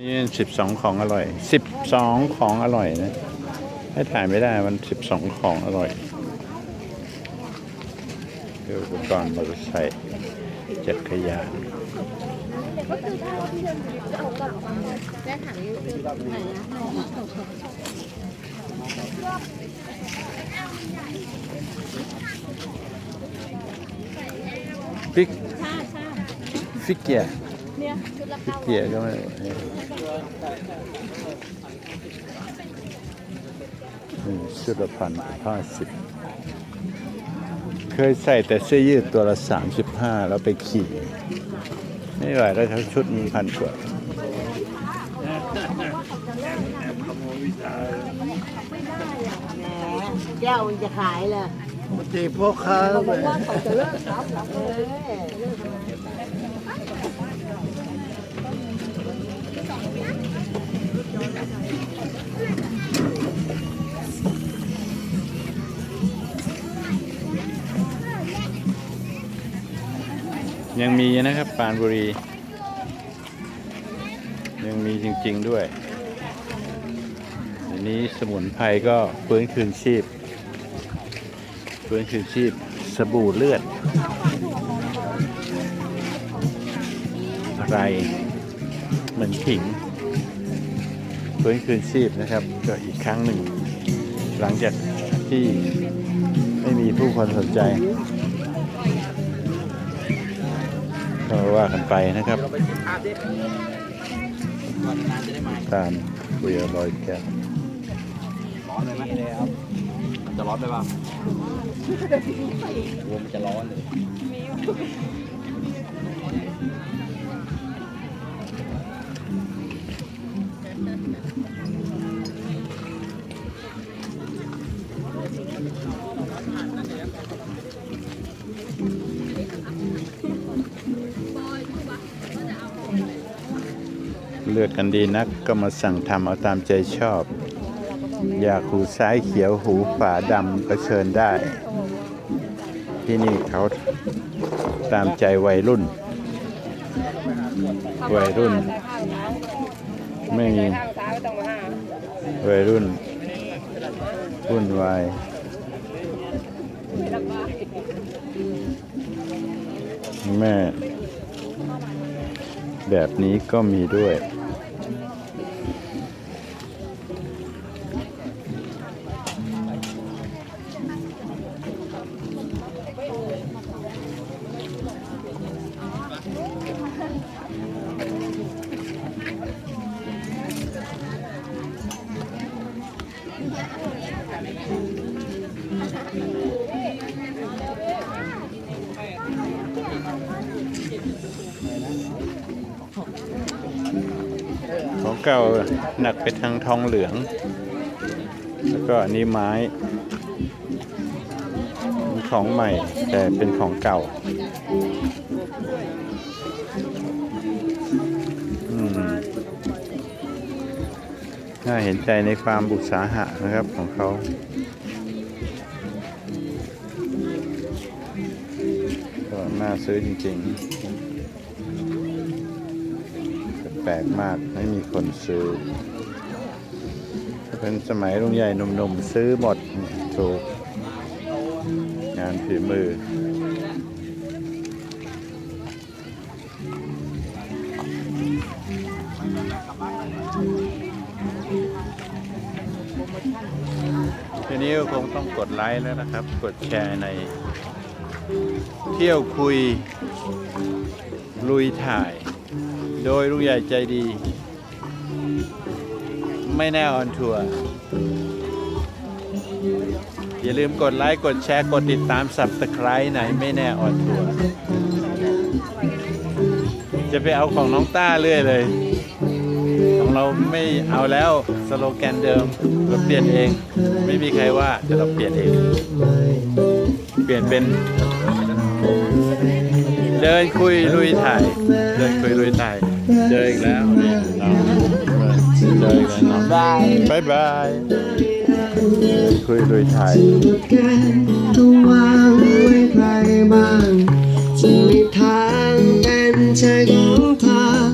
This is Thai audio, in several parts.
นี่สิบสองของอร่อยสิบสองของอร่อยนะให้ถ่ายไม่ได้มันสิบสองของอร่อยคืออุปกรณ์มอเตอร์ไซค์จักรยานฟิกฟิกเกียร์ เนี่ยชุดละฟิกเก้าเกียร์ก็ไม่นี่ชุดละพันห้าสิบเคยใส่แต่เสื้อยืดตัวละสามสิบห้าแล้วไปขี่ไม่ไหวแล้วทั้งชุดมีพันกว่าแก้วมันจะขายเลยปกติพ่อค้าแบบเขาจะเลิก ยังมีนะครับปานบุรี ยังมีจริง ๆด้วยอันนี้สมุนไพรก็ฟื้นคืนชีพฟื้นคืนชีพสบู่เลือดอะไรเหมือนขิง ฟื้นคืนชีพนะครับ ก็อีกครั้งหนึ่ง หลังจากที่ไม่มีผู้คนสนใจก็ว่ากันไปนะครับ ตามคุยอร่อยแกวร้อนเลยไหมครับมันจะร้อนไปป่ะรวมมันจะร้อนเลย เลือกกันดีนักก็มาสั่งทำเอาตามใจชอบ อยากหูซ้ายเขียวหูฝาดำก็เชิญได้ ที่นี่เขาตามใจวัยรุ่น วัยรุ่น ไม่มีวัยรุ่นวุ่นวายแม่ แบบนี้ก็มีด้วย ของเก่าหนักไปทางทองเหลือง แล้วก็อันนี้ไม้เป็นของใหม่แต่เป็นของเก่าน่าเห็นใจในความบุษาหะนะครับของเขาก็น่าซื้อจริงๆ ปลกมากไม่มีคนซื้อถ้าเป็นสมัยลุงใหญ่หนุ่มๆซื้อหมดถูก งานฝีมือทีนี้คงต้องกดไลค์แล้วนะครับ กดแชร์ใน เที่ยวคุย ลุยถ่าย โดยลุงใหญ่ใจดี ไม่แน่ออนทัวร์อย่าลืมกดไลค์ กดแชร์ กดติดตามสับสไครต์ไหนไม่แน่ออนทัวร์จะไปเอาของน้องต้าเรื่อยเลย ของเราไม่เอาแล้วสโลแกนเดิม เราเปลี่ยนเอง ไม่มีใครว่าแต่เราเปลี่ยนเอง เปลี่ยนเป็น เดินคุยลุยถ่าย เดินคุยลุยถ่าย เจออีกแล้วนี่น้องเจออีกแล้วน้องบายบายบายคุยลุยถ่ายแกต้องวางไว้ใครบ้างจะมีทางเป็นใจของเธอ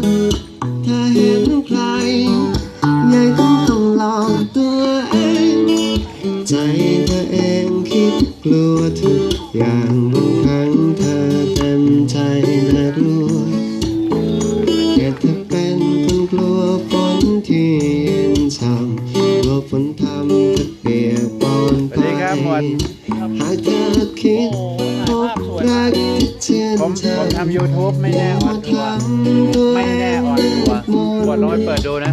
เย็นช่ำกลัวฝนทำเธอเปียกปอนสวัสดีครับหมวดหากเธอคิดพบรักที่เชื่นผมใจผมทำ YouTube ไม่แน่ออนทัวร์ไม่แน่ออนทัวร์ปวดลองไปเปิดดูนะ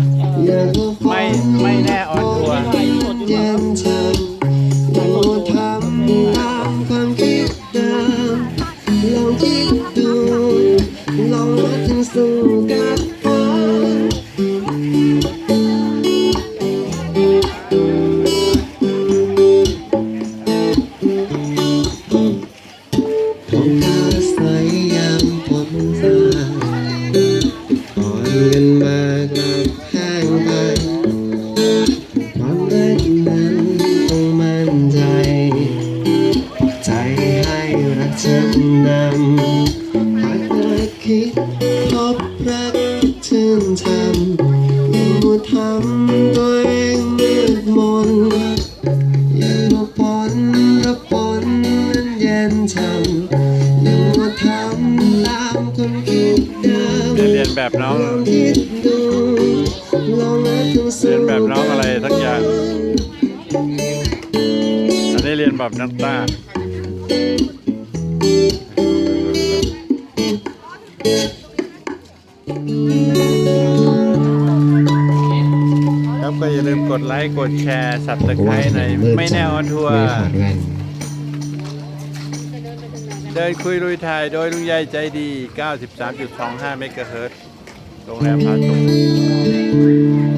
ไม่ไม่แน่ออนทัวร์เย็นช่ำลองทำตามความคิดเดิมลองคิด รักฉันนำหากเธอคิดพบรักที่ชื่นชมอย่ามัวทำตัวเองมืดมนอย่ามาปนรับฝนนั้นเย็นช่ำอย่ามาทำตามความคิดเดิมเรียนเรียนแบบน้องลองคิดดูลองนึกถึงเรียนแบบน้องอะไรสักอย่างอันนี้เรียนแบบนักต้า ครับก็อย่าลืมกดไลค์ กดแชร์สับตะไคร้ในไม่แน่ออนทัวร์ไม่ขาดแว่นเดินคุยลุยถ่ายโดยลุงใหญ่ใจดี 93.25 เมกะเฮิรตซ์โรงแรมพาสุข